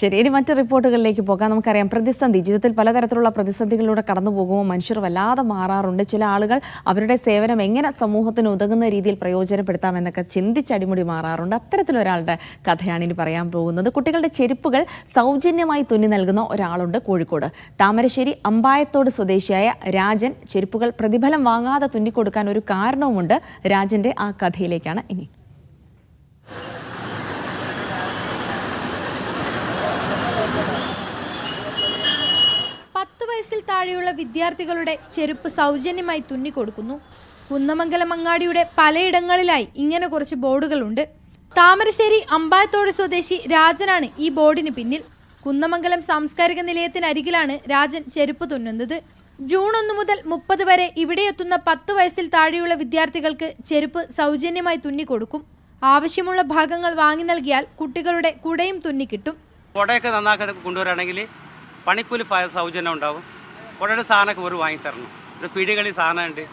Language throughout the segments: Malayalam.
ശരി ഇനി മറ്റ് റിപ്പോർട്ടുകളിലേക്ക് പോകാം. നമുക്കറിയാം പ്രതിസന്ധി ജീവിതത്തിൽ പലതരത്തിലുള്ള പ്രതിസന്ധികളിലൂടെ കടന്നു പോകുമ്പോൾ മനുഷ്യർ വല്ലാതെ മാറാറുണ്ട്. ചില ആളുകൾ അവരുടെ സേവനം എങ്ങനെ സമൂഹത്തിന് ഉതകുന്ന രീതിയിൽ പ്രയോജനപ്പെടുത്താമെന്നൊക്കെ ചിന്തിച്ചടിമുടി മാറാറുണ്ട്. അത്തരത്തിലൊരാളുടെ കഥയാണ് ഇനി പറയാൻ പോകുന്നത്. കുട്ടികളുടെ ചെരുപ്പുകൾ സൗജന്യമായി തുന്നി നൽകുന്ന ഒരാളുണ്ട് കോഴിക്കോട്. താമരശ്ശേരി അമ്പായത്തോട് സ്വദേശിയായ രാജൻ ചെരുപ്പുകൾ പ്രതിഫലം വാങ്ങാതെ തുന്നിക്കൊടുക്കാൻ ഒരു കാരണവുമുണ്ട്. രാജന്റെ ആ കഥയിലേക്കാണ് ഇനി പത്ത് വയസ്സിൽ താഴെയുള്ള വിദ്യാർത്ഥികളുടെ ചെരുപ്പ് സൗജന്യമായി തുന്നിക്കൊടുക്കുന്നു. കുന്നമംഗലം അങ്ങാടിയുടെ പലയിടങ്ങളിലായി ഇങ്ങനെ കുറച്ച് ബോർഡുകളുണ്ട്. താമരശ്ശേരി അമ്പായത്തോട് സ്വദേശി രാജനാണ് ഈ ബോർഡിന് പിന്നിൽ. കുന്നമംഗലം സാംസ്കാരിക നിലയത്തിനരികിലാണ് രാജൻ ചെരുപ്പ് തുന്നുന്നത്. ജൂൺ ഒന്ന് മുതൽ മുപ്പത് വരെ ഇവിടെ എത്തുന്ന പത്ത് വയസ്സിൽ താഴെയുള്ള വിദ്യാർത്ഥികൾക്ക് ചെരുപ്പ് സൗജന്യമായി തുന്നിക്കൊടുക്കും. ആവശ്യമുള്ള ഭാഗങ്ങൾ വാങ്ങി നൽകിയാൽ കുട്ടികളുടെ കുടയും തുന്നിക്കിട്ടും. കുടയൊക്കെ നന്നാക്കി കൊണ്ടുവരാണെങ്കിൽ പണിക്കൂലി സൗജന്യം ഉണ്ടാവും. കുടയുടെ സാധനമൊക്കെ ഒരു വാങ്ങിത്തരണം. ഒരു പിടികളി സാധനമുണ്ട്.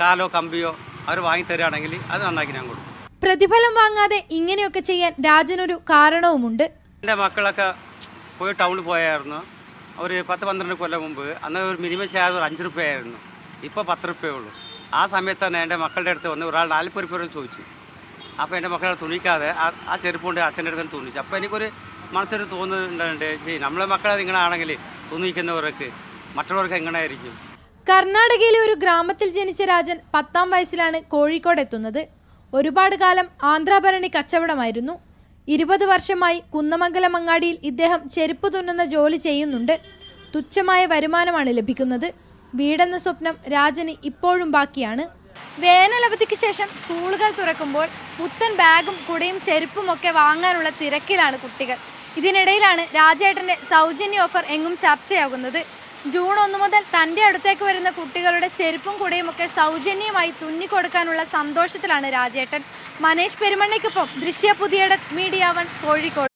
കാലോ കമ്പിയോ അവർ വാങ്ങി തരികയാണെങ്കിൽ അത് നന്നാക്കി ഞാൻ കൊടുക്കും. പ്രതിഫലം വാങ്ങാതെ ഇങ്ങനെയൊക്കെ ചെയ്യാൻ രാജനൊരു കാരണവുമുണ്ട്. എന്റെ മക്കളൊക്കെ പോയി ടൗണിൽ പോയായിരുന്നു. ഒരു പത്ത് പന്ത്രണ്ട് കൊല്ലം മുമ്പ് അന്ന് ഒരു മിനിമം ചാർജ് ഒരു അഞ്ച് റുപ്യ ആയിരുന്നു ഇപ്പോൾ പത്ത് റുപ്യേ ഉള്ളൂ. ആ സമയത്ത് തന്നെ എന്റെ മക്കളുടെ അടുത്ത് വന്ന് ഒരാൾ നാൽപ്പത് റുപ്യ ചോദിച്ചു. അപ്പോൾ എന്റെ മക്കളെ തുണിക്കാതെ ആ ചെരുപ്പ് കൊണ്ട് അച്ഛന്റെ അടുത്ത് തുണിച്ചു. അപ്പോൾ എനിക്കൊരു മനസ്സിൽ തോന്നുന്നുണ്ട് ചെയ് നമ്മളെ മക്കളെ നിങ്ങളാണെങ്കിൽ തുണിക്കുന്നവർക്ക് മറ്റുള്ളവർക്ക് എങ്ങനെയായിരിക്കും? കർണാടകയിലെ ഒരു ഗ്രാമത്തിൽ ജനിച്ച രാജൻ പത്താം വയസ്സിലാണ് കോഴിക്കോട് എത്തുന്നത്. ഒരുപാട് കാലം ആന്ധ്രാഭരണി കച്ചവടമായിരുന്നു. ഇരുപത് വർഷമായി കുന്നമംഗലം അങ്ങാടിയിൽ ഇദ്ദേഹം ചെരുപ്പ് തുന്നുന്ന ജോലി ചെയ്യുന്നുണ്ട്. തുച്ഛമായ വരുമാനമാണ് ലഭിക്കുന്നത്. വീടെന്ന സ്വപ്നം രാജന് ഇപ്പോഴും ബാക്കിയാണ്. വേനലവധിക്ക് ശേഷം സ്കൂളുകൾ തുറക്കുമ്പോൾ പുത്തൻ ബാഗും കുടയും ചെരുപ്പും ഒക്കെ വാങ്ങാനുള്ള തിരക്കിലാണ് കുട്ടികൾ. ഇതിനിടയിലാണ് രാജേട്ടന്റെ സൗജന്യ ഓഫർ എങ്ങും ചർച്ചയാകുന്നത്. ജൂൺ ഒന്ന് മുതൽ തന്റെ അടുത്തേക്ക് വരുന്ന കുട്ടികളുടെ ചെരുപ്പും കുടയും ഒക്കെ സൗജന്യമായി തുന്നിക്കൊടുക്കാനുള്ള സന്തോഷത്തിലാണ് രാജേട്ടൻ. മനേഷ് പെരുമണ്ണയ്ക്കൊപ്പം ദൃശ്യ പുതിയ മീഡിയ വൺ കോഴിക്കോട്.